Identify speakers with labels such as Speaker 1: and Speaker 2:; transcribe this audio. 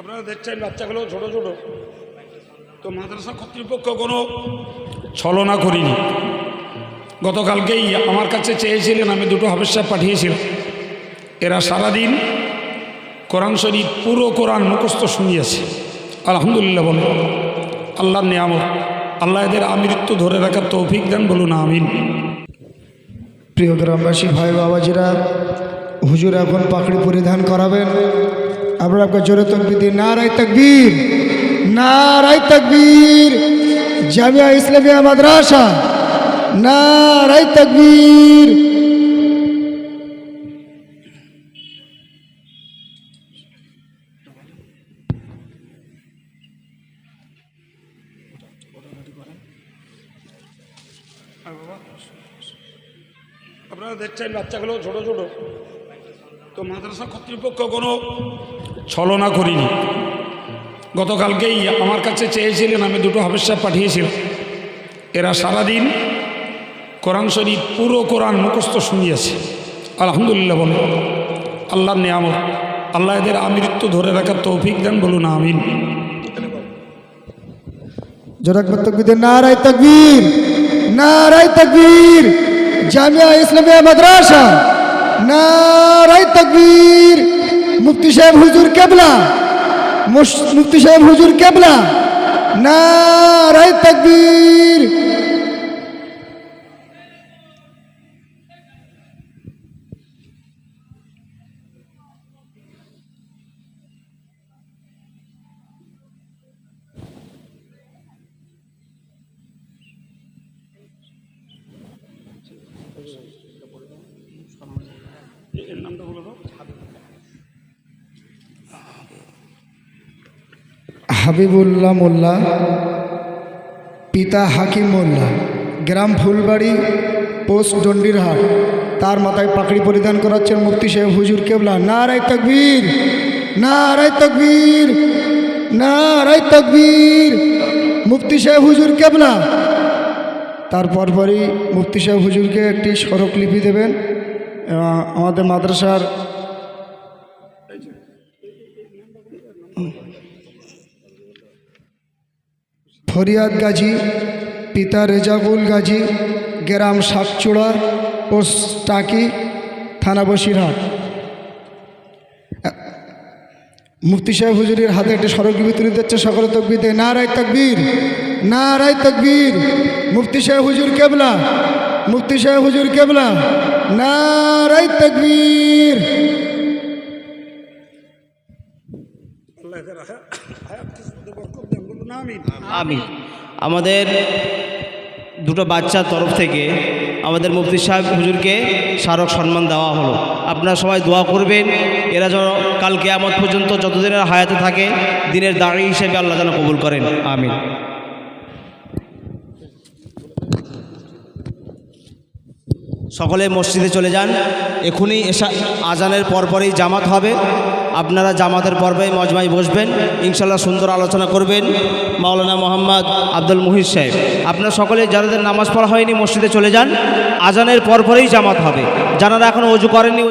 Speaker 1: আপনারা দেখছেন, বাচ্চাগুলো ছোট ছোট। তো মাদ্রাসা কর্তৃপক্ষ কোনো ছলনা করিনি। গতকালকেই আমার কাছে চেয়েছিলেন, আমি দুটো হাফেজ পাঠিয়েছিলাম। এরা সারাদিন কোরআন শরীফ, পুরো কোরআন মুখস্থ শুনিয়েছে। আলহামদুলিল্লাহ বলে, আল্লাহর নিয়ামত। আল্লাহ এদের আমৃত্যু ধরে রাখার তৌফিক দেন, বলুন আমিন।
Speaker 2: প্রিয় গ্রামবাসী ভাই বাবাজিরা হুজুর এখন পাকড়ি পরিধান করাবেন। আমরা আপনার জোরে তকবির দিই নারাই তকবীর নারাই তকবীর, জামিয়া ইসলামিয়া মাদ্রাসা নারাই তকবীর।
Speaker 1: আপনারা দেখছেন বাচ্চাগুলো ছোট ছোট। তো মাদ্রাসা কর্তৃপক্ষ কোনো ছলনা করিনি। গতকালকেই আমার কাছে চেয়েছিলেন, আমি দুটো হাফেজ পাঠিয়েছিলাম। এরা সারাদিন কোরআন শরীফ, পুরো কোরআন মুখস্থ শুনিয়েছে। আলহামদুলিল্লাহ বলে, আল্লাহর নিয়ামত। আল্লাহ এদের আমৃত্যু ধরে রাখার তৌফিক দেন, বলুন আমিন।
Speaker 2: একবার তকবির নারাই তকবীর, জামিয়া ইসলামিয়া মাদ্রাসা। নারাই তকবীর। মুফতি সাহেব হুজুর কেবলা। মুফতি সাহেব হুজুর কেবলা। নারাই তকবীর।
Speaker 1: এর নামটা বলে
Speaker 2: হাবিবুল্লাহ মোল্লা, পিতা হাকিম মোল্লা, গ্রাম ফুলবাড়ি, পোস্ট ডন্ডিরহাট। তার মাথায় পাকড়ি পরিধান করাচ্ছেন মুফতি সাহেব হুজুর কেবলা। নারাই তকবীর নারাই তকবীর নারাই তকবীর। মুফতি সাহেব হুজুর কেবলা। তারপর পরই সাহেব হুজুরকে একটি স্মারকলিপি দেবেন। আমাদের মাদ্রাসার ফরিয়াদ গাজী, পিতা রেজাবুল গাজী, গ্রাম শাকচূড়া পোস্ট টাকি, থানা বসিরহাট। মুফতি সাহেব হুজুরের হাতে একটি সড়কলিপি তুলে দিচ্ছে, সকলে তকবির দেয় না রায় তকবীর না রায় তকবীর। মুফতি সাহেব হুজুর কেবলা, মুফতি সাহেব হুজুর কেবলা। না রায় তকবীর
Speaker 3: আমাদের দুটো বাচ্চার তরফ থেকে আমাদের মুফতি সাহেব হুজুরকে স্মারক সম্মান দেওয়া হলো। আপনারা সবাই দোয়া করবেন, এরা যেন কাল কেয়ামত পর্যন্ত যতদিনের হায়াতে থাকে, দিনের দাঁড়ি হিসেবে আল্লাহ যেন কবুল করেন। আমিন। সকলে মসজিদে চলে যান। এখনই এসা আজানের পরপরই জামাত হবে। আপনারা জামাতের পর্বে মজমাই বসবেন। ইনশাল্লাহ সুন্দর আলোচনা করবেন মাওলানা মোহাম্মদ আব্দুল মুহিদ সাহেব। আপনারা সকলে যাদের নামাজ পড়া হয়নি মসজিদে চলে যান। আজানের পরপরেই জামাত হবে। যারা এখনও অজু করেননি